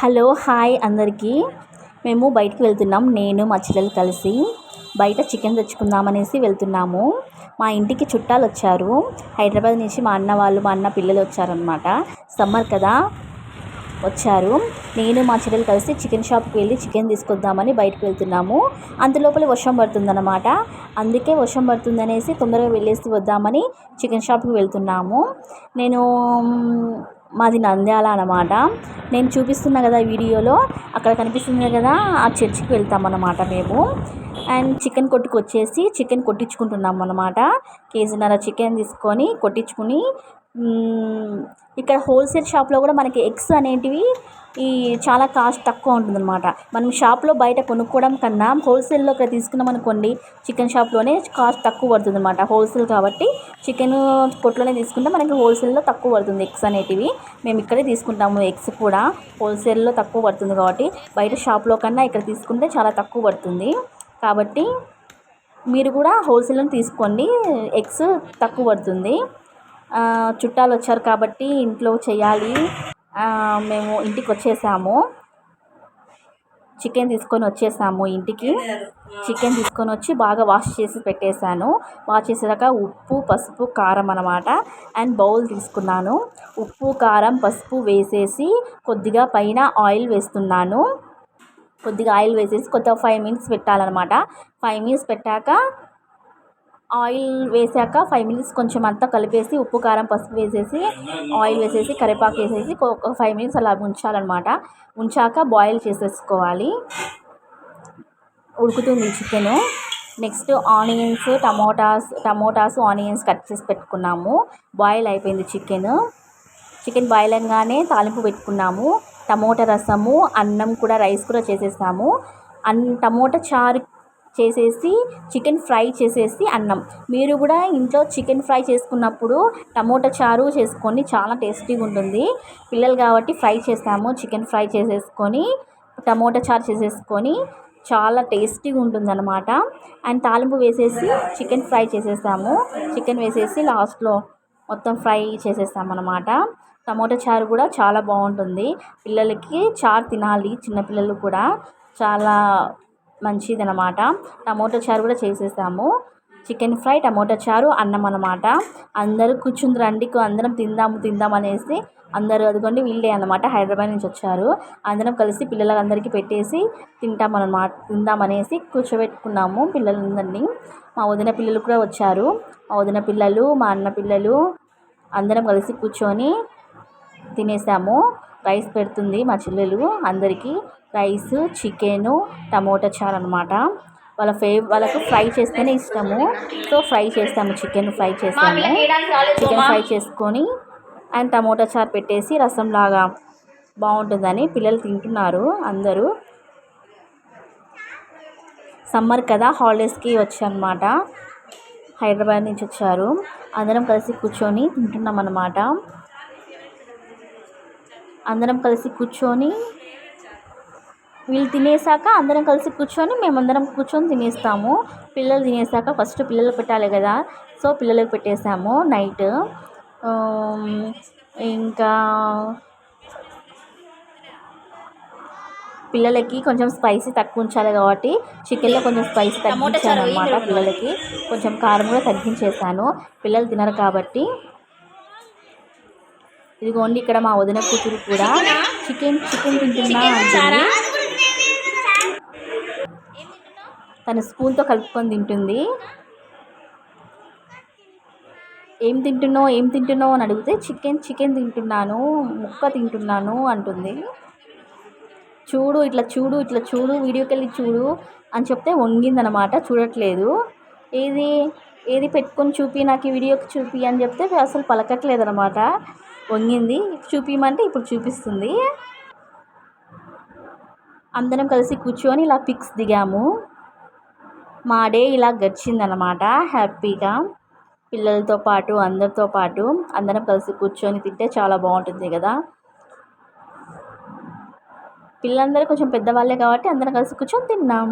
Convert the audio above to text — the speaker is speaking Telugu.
హలో హాయ్ అందరికీ. మేము బయటికి వెళ్తున్నాం. నేను మా చెల్లెలు కలిసి బయట చికెన్ తెచ్చుకుందామనేసి వెళ్తున్నాము. మా ఇంటికి చుట్టాలు వచ్చారు హైదరాబాద్ నుంచి మా అన్న వాళ్ళు మా అన్న పిల్లలు వచ్చారనమాట సమ్మర్ కదా వచ్చారు. నేను మా చెల్లెలు కలిసి చికెన్ షాప్కి వెళ్ళి చికెన్ తీసుకొద్దామని బయటకు వెళ్తున్నాము. అంతలోపల వర్షం పడుతుందన్నమాట. అందుకే వర్షం పడుతుందనేసి తొందరగా వెళ్ళేసి వద్దామని చికెన్ షాప్కి వెళ్తున్నాము. నేను మాది నంద్యాల అనమాట నేను చూపిస్తున్నా కదా వీడియోలో అక్కడ కనిపిస్తుంది కదా ఆ చర్చికి వెళ్తాం అన్నమాట మేము. అండ్ చికెన్ కొట్టుకు వచ్చేసి చికెన్ కొట్టించుకుంటున్నాం అనమాట కేజీన్నర చికెన్ తీసుకొని కొట్టించుకుని ఇక్కడ హోల్సేల్ షాప్లో కూడా మనకి ఎగ్స్ అనేటివి ఈ చాలా కాస్ట్ తక్కువ ఉంటుందన్నమాట. మనం షాప్లో బయట కొనుక్కోవడం కన్నా హోల్సేల్లో ఇక్కడ తీసుకున్నాం అనుకోండి చికెన్ షాప్లోనే కాస్ట్ తక్కువ పడుతుంది అనమాట హోల్సేల్ కాబట్టి చికెన్ కొట్లోనే తీసుకుంటే మనకి హోల్సేల్లో తక్కువ పడుతుంది ఎగ్స్ అనేటివి. మేము ఇక్కడే తీసుకుంటాము ఎగ్స్ కూడా. హోల్సేల్లో తక్కువ పడుతుంది కాబట్టి బయట షాప్లో కన్నా ఇక్కడ తీసుకుంటే చాలా తక్కువ పడుతుంది. కాబట్టి మీరు కూడా హోల్సేల్ని తీసుకోండి ఎగ్స్ తక్కువ పడుతుంది. చుట్టాలు వచ్చారు కాబట్టి ఇంట్లో చేయాలి. మేము ఇంటికి వచ్చేసాము. చికెన్ తీసుకొని వచ్చేసాము ఇంటికి. చికెన్ తీసుకొని వచ్చి బాగా వాష్ చేసి పెట్టేశాను. వాష్ చేసాక ఉప్పు పసుపు కారం అనమాట అండ్ బౌల్ తీసుకున్నాను. ఉప్పు కారం పసుపు వేసేసి కొద్దిగా పైన ఆయిల్ వేస్తున్నాను. కొద్దిగా ఆయిల్ వేసేసి కొద్దిగా ఫైవ్ మినిట్స్ పెట్టాలన్నమాట. ఫైవ్ మినిట్స్ పెట్టాక ఆయిల్ వేసాక ఫైవ్ మినిట్స్ కొంచెం అంతా కలిపేసి ఉప్పు కారం పసుపు వేసేసి ఆయిల్ వేసేసి కరివేపాకు వేసేసి ఒక ఫైవ్ మినిట్స్ అలా ఉంచాలన్నమాట. ఉంచాక బాయిల్ చేసేసుకోవాలి. ఉడుకుతుంది chicken. Next onions tomatoes tomatoes onions cut చేసి పెట్టుకున్నాము. బాయిల్ అయిపోయింది చికెన్. చికెన్ బాయిల్ అయ్యగానే తాలింపు పెట్టుకున్నాము. టమోటా రసము అన్నం కూడా రైస్ కూడా చేసేసాము. అన్ టమోటా చారు చేసేసి చికెన్ ఫ్రై చేసేసి అన్నం. మీరు కూడా ఇంట్లో చికెన్ ఫ్రై చేసుకున్నప్పుడు టమోటా చారు చేసుకొని చాలా టేస్టీగా ఉంటుంది పిల్లలు కాబట్టి ఫ్రై చేస్తాము చికెన్ ఫ్రై చేసేసుకొని టమోటా చారు చేసేసుకొని చాలా టేస్టీగా ఉంటుందన్నమాట అండ్ తాలింపు వేసేసి చికెన్ ఫ్రై చేసేసాము చికెన్ వేసేసి లాస్ట్లో మొత్తం ఫ్రై చేసేస్తామన్నమాట. టమోటా చారు కూడా చాలా బాగుంటుంది. పిల్లలకి చారు తినాలి చిన్నపిల్లలు కూడా. చాలా మంచిది అనమాట టమోటా చారు కూడా చేసేసాము. చికెన్ ఫ్రై టమోటా చారు అన్నం అనమాట అందరూ కూర్చుంది రండి అందరం తిందాము తిందాం అనేసి అందరూ అదిగోండి వీళ్ళే అనమాట హైదరాబాద్ నుంచి వచ్చారు. అందరం కలిసి పిల్లలందరికీ పెట్టేసి తింటామన్నమాట తిందామనేసి కూర్చోబెట్టుకున్నాము పిల్లలందరినీ. మా వదిన పిల్లలు కూడా వచ్చారు. మా వదిన పిల్లలు మా అన్న పిల్లలు అందరం కలిసి కూర్చొని తినేసాము. రైస్ పెడుతుంది మా చెల్లెలు అందరికీ. రైస్ చికెను టమోటా చారు అనమాట వాళ్ళ ఫేవ్ వాళ్ళకు ఫ్రై చేస్తేనే ఇష్టము. సో ఫ్రై చేస్తాము చికెన్ ఫ్రై చేస్తాము. చికెన్ ఫ్రై చేసుకొని అండ్ టమోటా చారు పెట్టేసి రసం లాగా బాగుంటుందని పిల్లలు తింటున్నారు అందరూ. సమ్మర్ కదా హాలిడేస్కి వచ్చారనమాట హైదరాబాద్ నుంచి వచ్చారు. అందరం కలిసి కూర్చొని తింటున్నాం అన్నమాట అందరం కలిసి కూర్చొని వీళ్ళు తినేసాక అందరం కలిసి కూర్చొని మేమందరం కూర్చొని తినేస్తాము. పిల్లలు తినేసాక ఫస్ట్ పిల్లలకు పెట్టాలి కదా. సో పిల్లలకు పెట్టేసాము నైట్. ఇంకా పిల్లలకి కొంచెం స్పైసీ తక్కువ ఉంచాలి కాబట్టి చికెన్లో కొంచెం స్పైసీ తగ్గించాను అనమాట పిల్లలకి. కొంచెం కారం కూడా తగ్గించేసాను. పిల్లలు తినరు కాబట్టి ఇదిగోండి ఇక్కడ మా వదిన కూతురు కూడా చికెన్ చికెన్ తింటున్నా అంటుంది. తను స్పూన్తో కలుపుకొని తింటుంది. ఏం తింటున్నావు ఏం తింటున్నావు అని అడిగితే చికెన్ చికెన్ తింటున్నాను ముక్క తింటున్నాను అంటుంది. చూడు ఇట్లా చూడు ఇట్లా చూడు వీడియోకి వెళ్ళి చూడు అని చెప్తే వంగిందనమాట చూడట్లేదు. ఏది? ఏది పెట్టుకొని చూపి నాకు ఈ వీడియోకి చూపి అని చెప్తే అసలు పలకట్లేదు అనమాట వంగింది. చూపించమంటే ఇప్పుడు చూపిస్తుంది. అందరం కలిసి కూర్చొని ఇలా పిక్స్ దిగాము. మా డే ఇలా గడిచిందనమాట హ్యాపీగా. పిల్లలతో పాటు అందరితో పాటు అందరం కలిసి కూర్చొని తింటే చాలా బాగుంటుంది కదా. పిల్లలందరూ కొంచెం పెద్దవాళ్ళే కాబట్టి అందరం కలిసి కూర్చొని తిన్నాం.